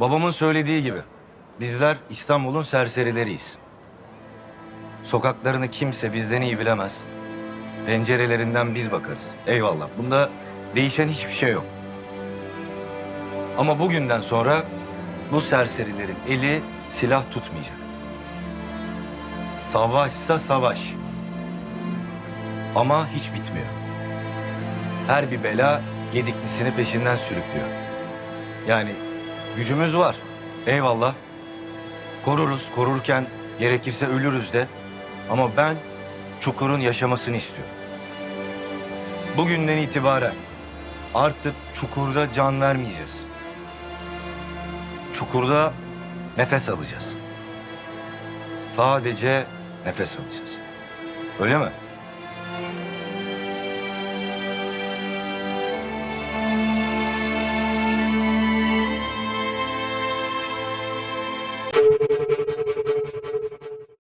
Babamın söylediği gibi bizler İstanbul'un serserileriyiz. Sokaklarını kimse bizden iyi bilemez. Pencerelerinden biz bakarız. Eyvallah. Bunda değişen hiçbir şey yok. Ama bugünden sonra bu serserilerin eli silah tutmayacak. Savaşsa savaş. Ama hiç bitmiyor. Her bir bela gediklisini peşinden sürüklüyor. Yani gücümüz var. Eyvallah. Koruruz, korurken gerekirse ölürüz de. Ama ben Çukur'un yaşamasını istiyorum. Bugünden itibaren artık Çukur'da can vermeyeceğiz. Çukur'da nefes alacağız. Sadece nefes alacağız. Öyle mi?